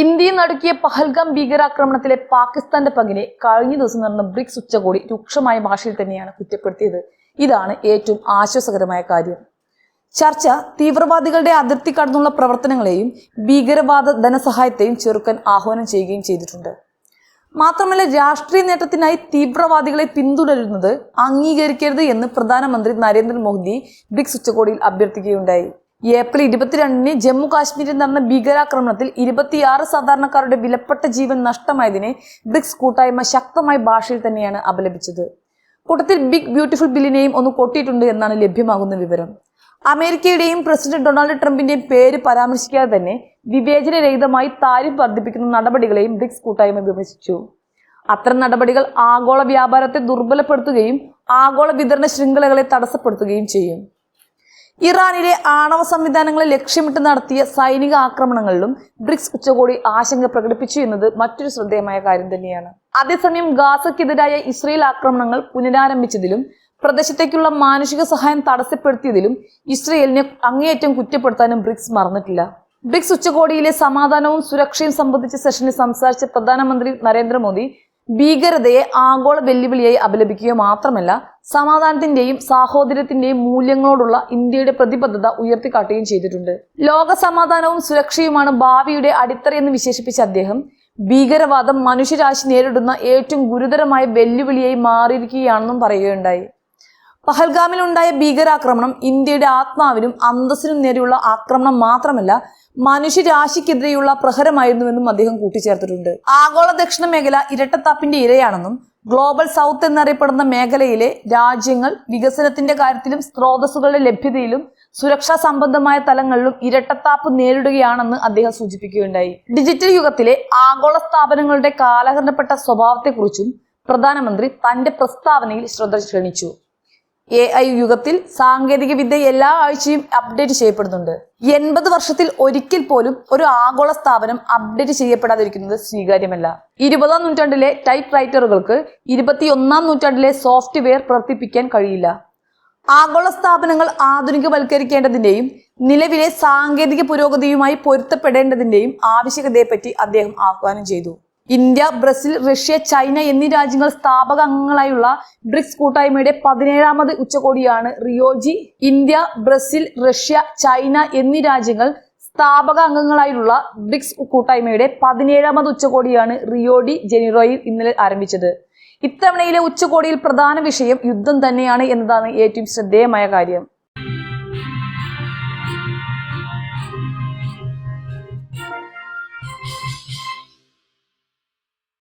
ഇന്ത്യയെ നടുക്കിയ പഹൽഗാം ഭീകരാക്രമണത്തിലെ പാകിസ്ഥാന്റെ പങ്കിനെ കഴിഞ്ഞ ദിവസം നടന്ന ബ്രിക്സ് ഉച്ചകോടി രൂക്ഷമായ ഭാഷയിൽ തന്നെയാണ് കുറ്റപ്പെടുത്തിയത്. ഇതാണ് ഏറ്റവും ആശ്വാസകരമായ കാര്യം. ചർച്ച തീവ്രവാദികളുടെ അതിർത്തി കടന്നുള്ള പ്രവർത്തനങ്ങളെയും ഭീകരവാദ ധനസഹായത്തെയും ചെറുക്കാൻ ആഹ്വാനം ചെയ്യുകയും ചെയ്തിട്ടുണ്ട്. മാത്രമല്ല രാഷ്ട്രീയ നേട്ടത്തിനായി തീവ്രവാദികളെ പിന്തുടരുന്നത് അംഗീകരിക്കരുത് എന്ന് പ്രധാനമന്ത്രി നരേന്ദ്രമോദി ബ്രിക്സ് ഉച്ചകോടിയിൽ അഭ്യർത്ഥിക്കുകയുണ്ടായി. ഏപ്രിൽ ഇരുപത്തിരണ്ടിന് ജമ്മു കാശ്മീരിൽ നടന്ന ഭീകരാക്രമണത്തിൽ ഇരുപത്തിയാറ് സാധാരണക്കാരുടെ വിലപ്പെട്ട ജീവൻ നഷ്ടമായതിനെ ബ്രിക്സ് കൂട്ടായ്മ ശക്തമായ ഭാഷയിൽ തന്നെയാണ് അപലപിച്ചത്. കൂട്ടത്തിൽ ബിഗ് ബ്യൂട്ടിഫുൾ ബില്ലിനെയും ഒന്ന് കൊട്ടിയിട്ടുണ്ട് എന്നാണ് ലഭ്യമാകുന്ന വിവരം. അമേരിക്കയുടെയും പ്രസിഡന്റ് ഡൊണാൾഡ് ട്രംപിന്റെയും പേര് പരാമർശിക്കാതെ തന്നെ വിവേചനരഹിതമായി താരിഫ് വർദ്ധിപ്പിക്കുന്ന നടപടികളെയും ബ്രിക്സ് കൂട്ടായ്മ വിമർശിച്ചു. അത്തരം നടപടികൾ ആഗോള വ്യാപാരത്തെ ദുർബലപ്പെടുത്തുകയും ആഗോള വിതരണ ശൃംഖലകളെ തടസ്സപ്പെടുത്തുകയും ചെയ്യും. ഇറാനിലെ ആണവ സംവിധാനങ്ങളെ ലക്ഷ്യമിട്ട് നടത്തിയ സൈനിക ആക്രമണങ്ങളിലും ബ്രിക്സ് ഉച്ചകോടി ആശങ്ക പ്രകടിപ്പിച്ചു എന്നത് മറ്റൊരു ശ്രദ്ധേയമായ കാര്യം തന്നെയാണ്. അതേസമയം ഗാസയ്ക്കെതിരായ ഇസ്രയേൽ ആക്രമണങ്ങൾ പുനരാരംഭിച്ചതിലും പ്രദേശത്തേക്കുള്ള മാനുഷിക സഹായം തടസ്സപ്പെടുത്തിയതിലും ഇസ്രയേലിനെ അങ്ങേയറ്റം കുറ്റപ്പെടുത്താനും ബ്രിക്സ് മറന്നിട്ടില്ല. ബ്രിക്സ് ഉച്ചകോടിയിലെ സമാധാനവും സുരക്ഷയും സംബന്ധിച്ച സെഷനിൽ സംസാരിച്ച പ്രധാനമന്ത്രി നരേന്ദ്രമോദി ഭീകരതയെ ആഗോള വെല്ലുവിളിയായി അപലപിക്കുക മാത്രമല്ല സമാധാനത്തിന്റെയും സാഹോദര്യത്തിന്റെയും മൂല്യങ്ങളോടുള്ള ഇന്ത്യയുടെ പ്രതിബദ്ധത ഉയർത്തിക്കാട്ടുകയും ചെയ്തിട്ടുണ്ട്. ലോക സമാധാനവും സുരക്ഷയുമാണ് ഭാവിയുടെ അടിത്തറയെന്ന് വിശേഷിപ്പിച്ച അദ്ദേഹം ഭീകരവാദം മനുഷ്യരാശി നേരിടുന്ന ഏറ്റവും ഗുരുതരമായ വെല്ലുവിളിയായി മാറിയിരിക്കുകയാണെന്നും പറയുകയുണ്ടായി. പഹൽഗാമിലുണ്ടായ ഭീകരാക്രമണം ഇന്ത്യയുടെ ആത്മാവിനും അന്തസ്സിനും നേരെയുള്ള ആക്രമണം മാത്രമല്ല മനുഷ്യരാശിക്കെതിരെയുള്ള പ്രഹരമായിരുന്നുവെന്നും അദ്ദേഹം കൂട്ടിച്ചേർത്തിട്ടുണ്ട്. ആഗോള ദക്ഷിണ മേഖല ഇരട്ടത്താപ്പിന്റെ ഇരയാണെന്നും ഗ്ലോബൽ സൗത്ത് എന്നറിയപ്പെടുന്ന മേഖലയിലെ രാജ്യങ്ങൾ വികസനത്തിന്റെ കാര്യത്തിലും സ്രോതസ്സുകളുടെ ലഭ്യതയിലും സുരക്ഷാ സംബന്ധമായ തലങ്ങളിലും ഇരട്ടത്താപ്പ് നേരിടുകയാണെന്ന് അദ്ദേഹം സൂചിപ്പിക്കുകയുണ്ടായി. ഡിജിറ്റൽ യുഗത്തിലെ ആഗോള സ്ഥാപനങ്ങളുടെ കാലഹരണപ്പെട്ട സ്വഭാവത്തെക്കുറിച്ചും പ്രധാനമന്ത്രി തന്റെ പ്രസ്താവനയിൽ ശ്രദ്ധ ക്ഷണിച്ചു. എ ഐ യുഗത്തിൽ സാങ്കേതിക വിദ്യ എല്ലാ ആഴ്ചയും അപ്ഡേറ്റ് ചെയ്യപ്പെടുന്നുണ്ട്. എൺപത് വർഷത്തിൽ ഒരിക്കൽ പോലും ഒരു ആഗോള സ്ഥാപനം അപ്ഡേറ്റ് ചെയ്യപ്പെടാതിരിക്കുന്നത് സ്വീകാര്യമല്ല. ഇരുപതാം നൂറ്റാണ്ടിലെ ടൈപ്പ് റൈറ്ററുകൾക്ക് ഇരുപത്തിയൊന്നാം നൂറ്റാണ്ടിലെ സോഫ്റ്റ്വെയർ പ്രവർത്തിപ്പിക്കാൻ കഴിയില്ല. ആഗോള സ്ഥാപനങ്ങൾ ആധുനികവൽക്കരിക്കേണ്ടതിന്റെയും നിലവിലെ സാങ്കേതിക പുരോഗതിയുമായി പൊരുത്തപ്പെടേണ്ടതിന്റെയും ആവശ്യകതയെപ്പറ്റി അദ്ദേഹം ആഹ്വാനം ചെയ്തു. ഇന്ത്യ ബ്രസീൽ റഷ്യ ചൈന എന്നീ രാജ്യങ്ങൾ സ്ഥാപക അംഗങ്ങളായുള്ള ബ്രിക്സ് കൂട്ടായ്മയുടെ പതിനേഴാമത് ഉച്ചകോടിയാണ് റിയോജി. ഇന്ത്യ ബ്രസീൽ റഷ്യ ചൈന എന്നീ രാജ്യങ്ങൾ സ്ഥാപക അംഗങ്ങളായുള്ള ബ്രിക്സ് കൂട്ടായ്മയുടെ പതിനേഴാമത് ഉച്ചകോടിയാണ് റിയോഡി ജനീറോയിൽ ഇന്നലെ ആരംഭിച്ചത്. ഇത്തവണയിലെ ഉച്ചകോടിയിൽ പ്രധാന വിഷയം യുദ്ധം തന്നെയാണ് എന്നതാണ് ഏറ്റവും ശ്രദ്ധേയമായ കാര്യം.